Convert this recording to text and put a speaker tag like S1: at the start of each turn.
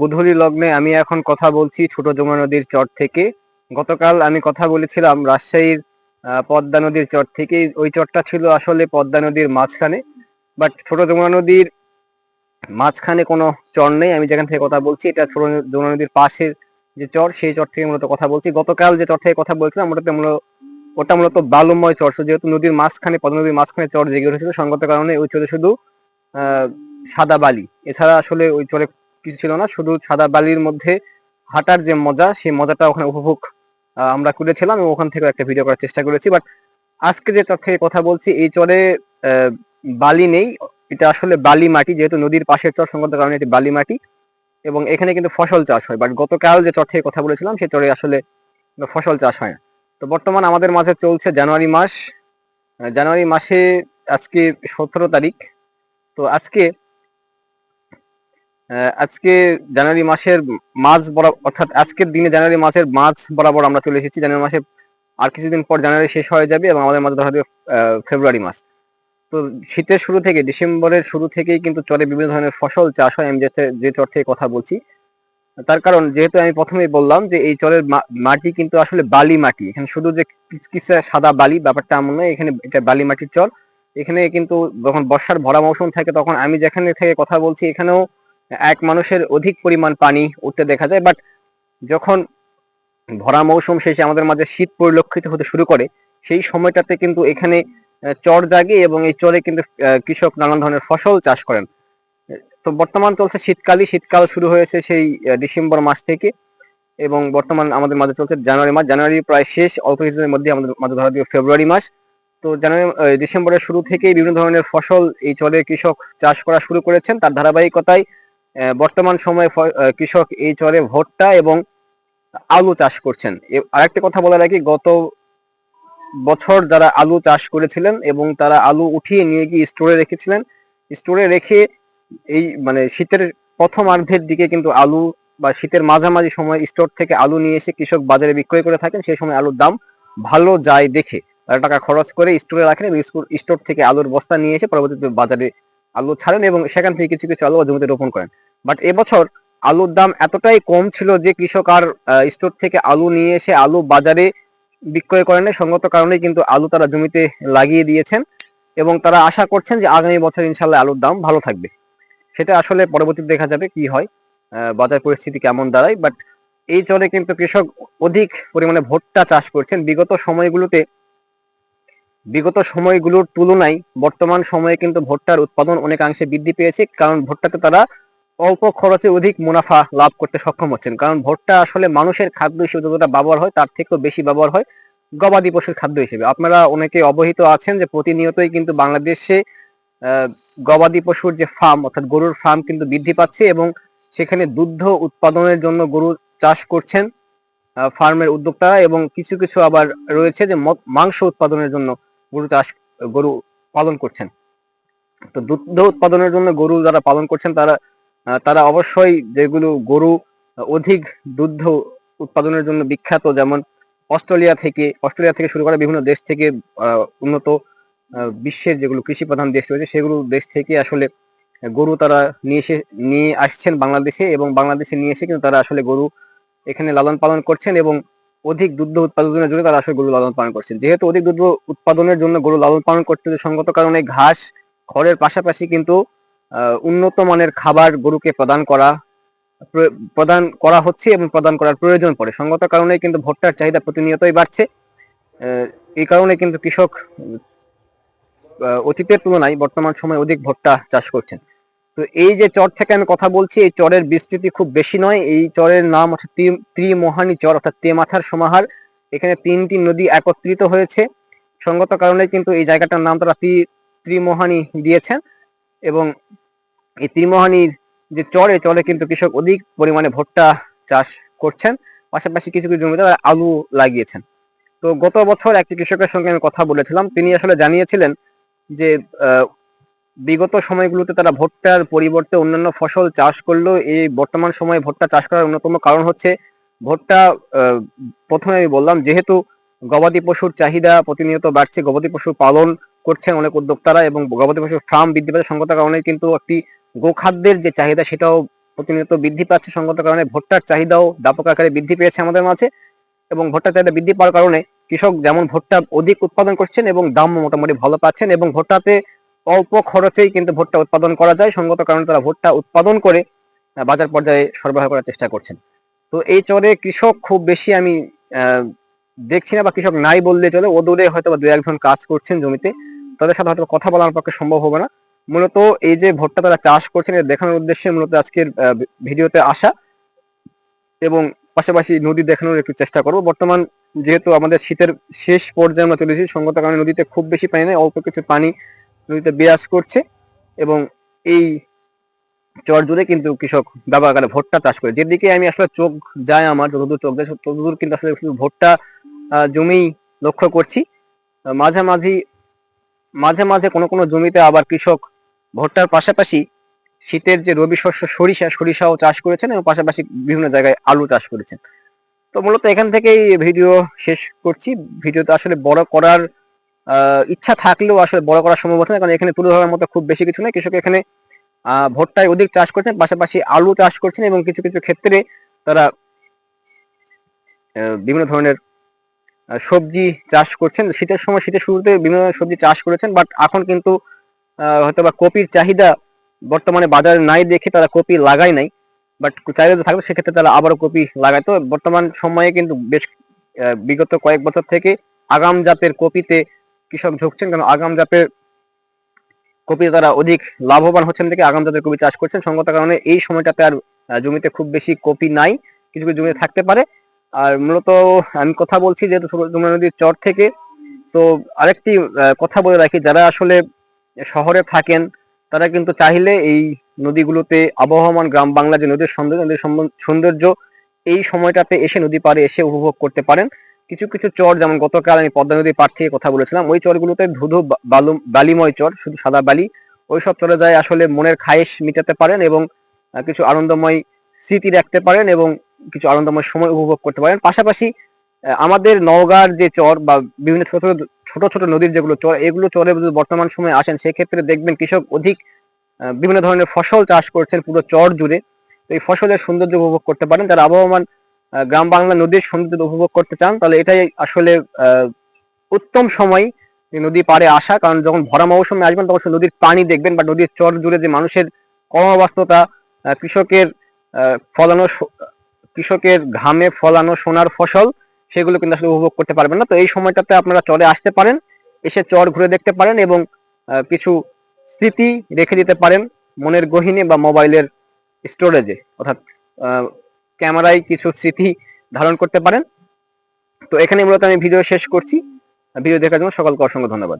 S1: গোধূলি লগ্নে আমি এখন কথা বলছি ছোট যমুনা নদীর চর থেকে। গতকাল আমি কথা বলেছিলাম রাজশাহীর পদ্মা নদীর চর থেকে। ওই চরটা ছিল আসলে পদ্মা নদীর মাঝখানে। বাট ছোট যমুনা নদীর মাঝখানে কোনো চর নেই। আমি যেখান থেকে কথা বলছি, এটা ছোট যমুনা নদীর পাশের যে চর, সেই চর থেকে মূলত কথা বলছি। গতকাল যে চর থেকে কথা বলছিলাম ওটাতে মূলত ওটা মূলত বালুময় চর। যেহেতু নদীর মাঝখানে, পদ্মা নদীর মাঝখানে চর জেগে উঠেছিল, সঙ্গত কারণে ওই চরে শুধু সাদা বালি। এছাড়া আসলে ওই চরে কিছু ছিল না, শুধু সাদা বালির মধ্যে হাঁটার যে মজা, সেই মজাটা ওখানে উপভোগ আমরা করেছিলাম এবং ওখান থেকে একটা ভিডিও করার চেষ্টা করেছি। বাট আজকে যে চর থেকে কথা বলছি, এই চরে বালি নেই। এটা আসলে বালি মাটি, যেহেতু নদীর পাশের চর সঙ্গত কারণে এটি বালি মাটি। এবং এখানে কিন্তু ফসল চাষ হয়। বাট গতকাল যে চর থেকে কথা বলেছিলাম সেই চরে আসলে ফসল চাষ হয় না। তো বর্তমান আমাদের মাঝে চলছে জানুয়ারি মাস। জানুয়ারি মাসে আজকে সতেরো তারিখ। তো আজকে আজকে জানুয়ারি মাসের মাঝ বরাবর অর্থাৎ আজকের দিনে জানুয়ারি মাসের মাঝ বরাবর আমরা চলে এসেছি। জানুয়ারি মাসে আর কিছুদিন পর জানুয়ারি শেষ হয়ে যাবে এবং আমাদের মাঝে ধরা আহ, ফেব্রুয়ারি মাস। তো শীতের শুরু থেকে ডিসেম্বরের শুরু থেকেই কিন্তু চরে বিভিন্ন ধরনের ফসল চাষ হয়। আমি যে চর থেকে কথা বলছি তার কারণ যেহেতু আমি প্রথমেই বললাম যে এই চরের মাটি কিন্তু আসলে বালি মাটি। এখানে শুধু যে কিসকিসে সাদা বালি ব্যাপারটা এমন নয় এখানে এটা বালি মাটির চর। এখানে কিন্তু যখন বর্ষার ভরা মৌসুম থাকে তখন আমি যেখানে থেকে কথা বলছি এখানেও এক মানুষের অধিক পরিমাণ পানি উঠতে দেখা যায় বাট যখন ভরা মৌসুম শেষে আমাদের মাঝে শীত পরিলক্ষিত হতে শুরু করে, সেই সময়টাতে কিন্তু এখানে চর জাগে এবং এই চরে কিন্তু কৃষক নানান ধরনের ফসল চাষ করেন। তো বর্তমান চলছে শীতকালই, শীতকাল শুরু হয়েছে সেই ডিসেম্বর মাস থেকে এবং বর্তমান আমাদের মাঝে চলছে জানুয়ারি মাস। জানুয়ারি প্রায় শেষ, অল্প কিছুদিনের মধ্যে আমাদের মাঝে ধরা দিবে ফেব্রুয়ারি মাস। তো জানুয়ারি ডিসেম্বরের শুরু থেকেই বিভিন্ন ধরনের ফসল এই চরে কৃষক চাষ করা শুরু করেছেন। তার ধারাবাহিকতায় বর্তমান সময়ে কৃষক এই চরে ভুট্টা এবং আলু চাষ করছেন। আরেকটা কথা বলা রাখি, গত বছর যারা আলু চাষ করেছিলেন এবং তারা আলু উঠিয়ে নিয়ে গিয়ে স্টোরে রেখেছিলেন, স্টোরে রেখে এই মানে শীতের প্রথমার্ধের দিকে কিন্তু আলু বা শীতের মাঝামাঝি সময় স্টোর থেকে আলু নিয়ে এসে কৃষক বাজারে বিক্রয় করে থাকেন, সেই সময় আলুর দাম ভালো যায় দেখে। তারা টাকা খরচ করে স্টোরে রাখেন এবং স্টোর থেকে আলুর বস্তা নিয়ে এসে পরবর্তীতে বাজারে আলু ছাড়েন এবং সেখান থেকে কিছু কিছু আলু জমিতে রোপণ করেন। বাট এবছর আলুর দাম এতটাই কম ছিল যে কৃষক আর স্টোর থেকে আলু নিয়ে এসে আলু বাজারে বিক্রয় করেন সঙ্গত কারণে কিন্তু আলু তারা জমিতে লাগিয়ে দিয়েছেন এবং তারা আশা করছেন যে আগামী বছর ইনশাল্লাহ আলুর দাম ভালো থাকবে। সেটা আসলে পরবর্তীতে দেখা যাবে কি হয় বাজার পরিস্থিতি কেমন দাঁড়ায়। বাট এই চরে কিন্তু কৃষক অধিক পরিমাণে ভুট্টা চাষ করছেন। বিগত সময়গুলোতে, বিগত সময়গুলোর তুলনায় বর্তমান সময়ে কিন্তু ভুট্টার উৎপাদন অনেকাংশে বৃদ্ধি পেয়েছে। কারণ ভুট্টাতে তারা অল্প খরচে অধিক মুনাফা লাভ করতে সক্ষম হচ্ছেন। কারণ ভুট্টা আসলে মানুষের খাদ্য হিসেবে যতটা ব্যবহার হয়, তার থেকেও বেশি ব্যবহার হয় গবাদি পশুর খাদ্য হিসেবে। আপনারা অনেকে অবহিত আছেন যে প্রতিনিয়তই কিন্তু বাংলাদেশে গবাদি পশুর যে ফার্ম অর্থাৎ গরুর ফার্ম কিন্তু বৃদ্ধি পাচ্ছে এবং সেখানে দুগ্ধ উৎপাদনের জন্য গরু চাষ করছেন ফার্মের উদ্যোক্তারা এবং কিছু কিছু আবার রয়েছে যে মাংস উৎপাদনের জন্য গরু চাষ, গরু পালন করছেন। তো দুগ্ধ উৎপাদনের জন্য গরু যারা পালন করছেন, তারা তারা অবশ্যই যেগুলো গরু অধিক দুগ্ধ উৎপাদনের জন্য বিখ্যাত, যেমন অস্ট্রেলিয়া থেকে অস্ট্রেলিয়া থেকে শুরু করে বিভিন্ন দেশ থেকে উন্নত বিশ্বের যেগুলো কৃষি প্রধান দেশ রয়েছে, সেগুলো দেশ থেকে আসলে গরু তারা নিয়ে এসে, নিয়ে আসছেন বাংলাদেশে এবং বাংলাদেশে নিয়ে এসে কিন্তু তারা আসলে গরু এখানে লালন পালন করছেন এবং অধিক দুগ্ধ উৎপাদনের জন্য তারা আসলে গরু লালন পালন করছেন। যেহেতু অধিক দুগ্ধ উৎপাদনের জন্য গরু লালন পালন করতে সঙ্গত কারণে ঘাস, খড়ের পাশাপাশি কিন্তু উন্নত মানের খাবার গরুকে প্রদান করা, প্র- প্রদান করা হচ্ছে এবং প্রদান করার প্রয়োজন পড়ে। সঙ্গত কারণে কিন্তু ভুট্টার চাহিদা প্রতিনিয়তই বাড়ছে। এই কারণে কিন্তু কৃষক অতীতের তুলনায় বর্তমান সময়ে অধিক ভুট্টা চাষ করছেন। তো এই যে চর থেকে আমি কথা বলছি, এই চরের বিস্তৃতি খুব বেশি নয়। এই চরের নাম ত্রি- ত্রিমোহানী চর অর্থাৎ তেমাথার সমাহার। এখানে তিনটি নদী একত্রিত হয়েছে। সঙ্গত কারণে কিন্তু এই জায়গাটার নাম ত্রি ত্রিমোহানী দিয়েছেন এবং এই ত্রিমোহানীর যে চরে চরে কিন্তু কৃষক অধিক পরিমাণে ভুট্টা চাষ করছেন, পাশাপাশি কিছু কিছু জমিতে আলু লাগিয়েছেন। তো গত বছর একটি কৃষকের সঙ্গে আমি কথা বলেছিলাম, তিনি আসলে জানিয়েছিলেন যে বিগত সময়গুলোতে তারা ভুট্টার পরিবর্তে অন্যান্য ফসল চাষ করলেও এই বর্তমান সময়ে ভুট্টা চাষ করার অন্যতম কারণ হচ্ছে, ভুট্টা প্রথমে আমি বললাম, যেহেতু গবাদি পশুর চাহিদা প্রতিনিয়ত বাড়ছে, গবাদি পশু পালন করছেন অনেক উদ্যোক্তারা এবং গবাদি পশুর ফার্ম বৃদ্ধি পাচ্ছে সংগত কারণে কিন্তু একটি গোখাদ্যের যে চাহিদা সেটাও প্রতিনিয়ত বৃদ্ধি পাচ্ছে। সঙ্গত কারণে ভুট্টার চাহিদাও ব্যাপক আকারে বৃদ্ধি পেয়েছে আমাদের মাঝে এবং ভুট্টার চাহিদা বৃদ্ধি পাওয়ার কারণে কৃষক যেমন ভুট্টা অধিক উৎপাদন করছেন এবং দাম মোটামুটি ভালো পাচ্ছেন এবং ভুট্টাতে অল্প খরচেই কিন্তু ভুট্টা উৎপাদন করা যায়। সঙ্গত কারণে তারা ভুট্টা উৎপাদন করে বাজার পর্যায়ে সরবরাহ করার চেষ্টা করছেন। তো এই চরে কৃষক খুব বেশি আমি দেখছি না বা কৃষক নাই বললে চলে। ও দূরে হয়তো বা দু একজন কাজ করছেন জমিতে। তাদের সাথে হয়তো কথা বলার পক্ষে সম্ভব হবে না। মূলত এই যে ভুট্টা তারা চাষ করছেন এটা দেখানোর উদ্দেশ্যে মূলত আজকের ভিডিওতে আসা এবং পাশাপাশি নদী দেখানোর একটু চেষ্টা করব। বর্তমান যেহেতু আমাদের শীতের শেষ পর্যায়ে আমরা চলেছি সঙ্গত কারণে নদীতে খুব বেশি পানি নেই অল্প কিছু পানি নদীতে বিরাজ করছে এবং এই চর জুড়ে কিন্তু কৃষক দাবা করে ভুট্টা চাষ করে। যেদিকে আমি আসলে চোখ যায় আমার যতদূর চোখ যায় ততদূর কিন্তু আসলে ভুট্টা আহ, জমি লক্ষ্য করছি। মাঝামাঝি মাঝে মাঝে কোনো কোনো জমিতে আবার কৃষক ভুট্টার পাশাপাশি শীতের যে রবি শস্য সরিষা, সরিষাও চাষ করেছেন এবং পাশাপাশি বিভিন্ন জায়গায় আলু চাষ করেছেন। তো মূলত এখান থেকেই ভিডিও শেষ করছি। ভিডিওতে আসলে বড় করার ইচ্ছা থাকলেও আসলে বড় করা সম্ভব হচ্ছে না, কারণ এখানে তুলে ধরার মতো খুব বেশি কিছু নেই। কৃষক এখানে ভুট্টায় অধিক চাষ করছেন, পাশাপাশি আলু চাষ করছেন এবং কিছু কিছু ক্ষেত্রে তারা বিভিন্ন ধরনের সবজি চাষ করছেন। শীতের সময়, শীতের শুরুতে বিভিন্ন সবজি চাষ করেছেন বাট এখন কিন্তু হয়তো বা কপির চাহিদা বর্তমানে বাজারে নাই দেখে তারা কপি লাগায় নাই বাট চাহিদা থাকবে সেক্ষেত্রে তারা আবারও কপি লাগায়। তো বর্তমান সময়ে কিন্তু বেশ বিগত কয়েক বছর থেকে আগাম জাতের কপিতে কৃষক ঝুঁকছেন কারণ আগাম জাতের কপিতে তারা অধিক লাভবান হচ্ছেন দেখে আগাম জাতের কপি চাষ করছেন। সঙ্গত কারণে এই সময়টাতে আর জমিতে খুব বেশি কপি নাই, কিছু কিছু জমিতে থাকতে পারে। আর মূলত আমি কথা বলছি যেহেতু যমুনা নদীর চর থেকে, তো আরেকটি কথা বলে রাখি, যারা আসলে শহরে থাকেন, তারা কিন্তু চাইলে এই নদীগুলোতে আবহমান গ্রাম বাংলা যে নদীর সৌন্দর্য নদীর সৌন্দর্য, এই সময়টাতে এসে নদী পাড়ে এসে উপভোগ করতে পারেন। কিছু কিছু চর, যেমন গতকাল আমি পদ্মা নদীর পাড় থেকে কথা বলেছিলাম, ওই চরগুলোতে ধুধু বালু, বালিময় চর, শুধু সাদা বালি, ওই সব চরে যায় আসলে মনের খায়েশ মিটাতে পারেন এবং কিছু আনন্দময় স্মৃতি রাখতে পারেন এবং কিছু আনন্দময় সময় উপভোগ করতে পারেন। পাশাপাশি আমাদের নওগাঁর যে চর বা বিভিন্ন ছোট ছোট ছোট ছোট নদীর যেগুলো চর এগুলো চরে যদি বর্তমান সময়ে আসেন সেক্ষেত্রে দেখবেন কৃষক অধিক বিভিন্ন ধরনের ফসল চাষ করছেন পুরো চর জুড়ে। তো এই ফসলের সৌন্দর্য উপভোগ করতে পারেন। যারা আবহমান গ্রাম বাংলা নদীর সৌন্দর্য উপভোগ করতে চান তাহলে এটাই আসলে উত্তম সময় নদী পাড়ে আসা। কারণ যখন ভরা মৌসুমে আসবেন তখন নদীর পানি দেখবেন বা নদীর চর জুড়ে যে মানুষের কর্মব্যস্ততা আহ, কৃষকের ফলানো কৃষকের ঘামে ফলানো সোনার ফসল, সেগুলো কিন্তু আসলে উপভোগ করতে পারবেন না। তো এই সময়টাতে আপনারা চরে আসতে পারেন, এসে চর ঘুরে দেখতে পারেন এবং কিছু স্মৃতি রেখে দিতে পারেন মনের গহিনে বা মোবাইলের স্টোরেজে। অর্থাৎ ক্যামেরায় কিছু স্মৃতি ধারণ করতে পারেন। তো এখানে মূলত আমি ভিডিও শেষ করছি। ভিডিও দেখার জন্য সকলকে অসংখ্য ধন্যবাদ।